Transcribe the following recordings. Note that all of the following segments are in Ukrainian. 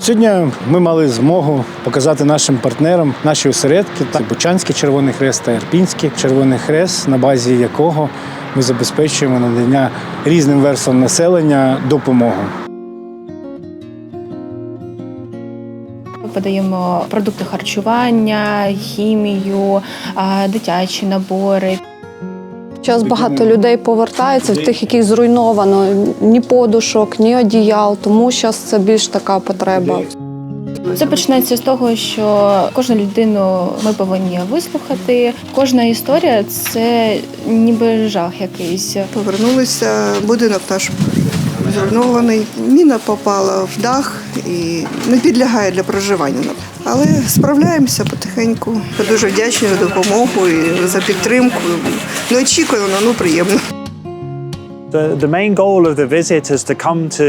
Сьогодні ми мали змогу показати нашим партнерам наші осередки та Бучанський Червоний Хрест та Ірпінський Червоний Хрест, на базі якого ми забезпечуємо надання різним верствам населення допомогу. Подаємо продукти харчування, хімію, дитячі набори. Зараз багато людей повертається в тих, яких зруйновано ні подушок, ні одіял, тому зараз це більш така потреба. Це починається з того, що кожну людину ми повинні вислухати. Кожна історія це ніби жах якийсь. Повернулися, будинок наш зруйнований. Міна попала в дах і не підлягає для проживання. Але справляємося потихеньку. Дуже вдячні за допомогу і за підтримку. Неочікувано, ну приємно. The, the main goal of the visit is to come to,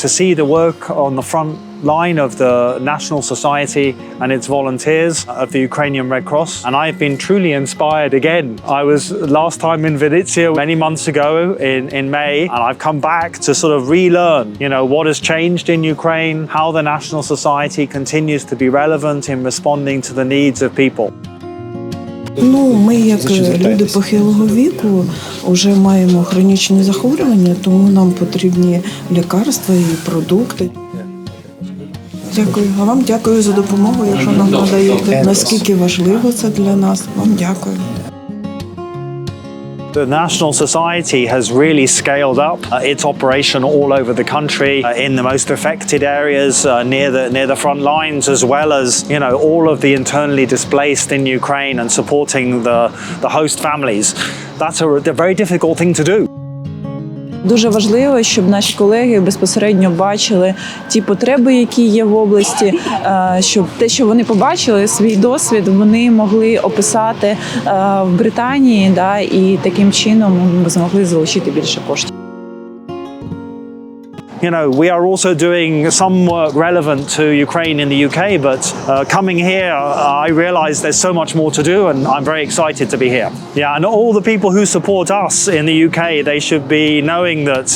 to see the work on the front line of the National Society and its volunteers of the Ukrainian Red Cross. And I've been truly inspired again. I was last time in Venezia many months ago in, in May, and I've come back to sort of relearn, you know, what has changed in Ukraine, how the National Society continues to be relevant in responding to the needs of people. Ну, ми, як За що люди звертаєтесь? похилого віку, вже маємо хронічні захворювання, тому нам потрібні лікарства і продукти. Дякую. А вам дякую за допомогу, якщо нам надаєте. Наскільки важливо це для нас. Вам дякую. The National Society has really scaled up uh, its operation all over the country uh, in the most affected areas uh, near the near the front lines, as well as you know all of the internally displaced in Ukraine and supporting the the host families. That's a, a very difficult thing to do. Дуже важливо, щоб наші колеги безпосередньо бачили ті потреби, які є в області, е, щоб те, що вони побачили, свій досвід, вони могли описати е, в Британії, да, і таким чином ми змогли залучити більше коштів. You know, we are also doing some work relevant to Ukraine in the UK, but uh, coming here, I realize there's so much more to do, and I'm very excited to be here. Yeah, and all the people who support us in the UK, they should be knowing that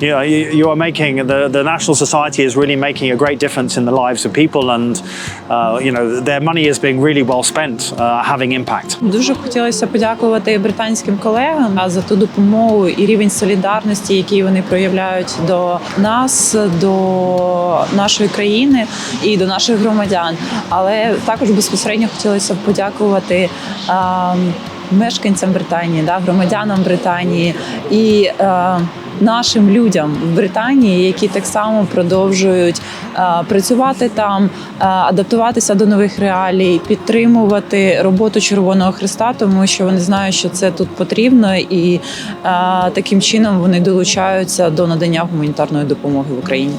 you know you, you are making the, the National Society is really making a great difference in the lives of people, and uh, you know their money is being really well spent, uh, having impact. Дуже хотілося подякувати британським колегам за ту допомогу і рівень солідарності, який вони проявляють до нас, до нашої країни і до наших громадян. Але також безпосередньо хотілося б подякувати. а, Мешканцям Британії, да, громадянам Британії і е, нашим людям в Британії, які так само продовжують е, працювати там, е, адаптуватися до нових реалій, підтримувати роботу Червоного Христа, тому що вони знають, що це тут потрібно, і е, таким чином вони долучаються до надання гуманітарної допомоги в Україні.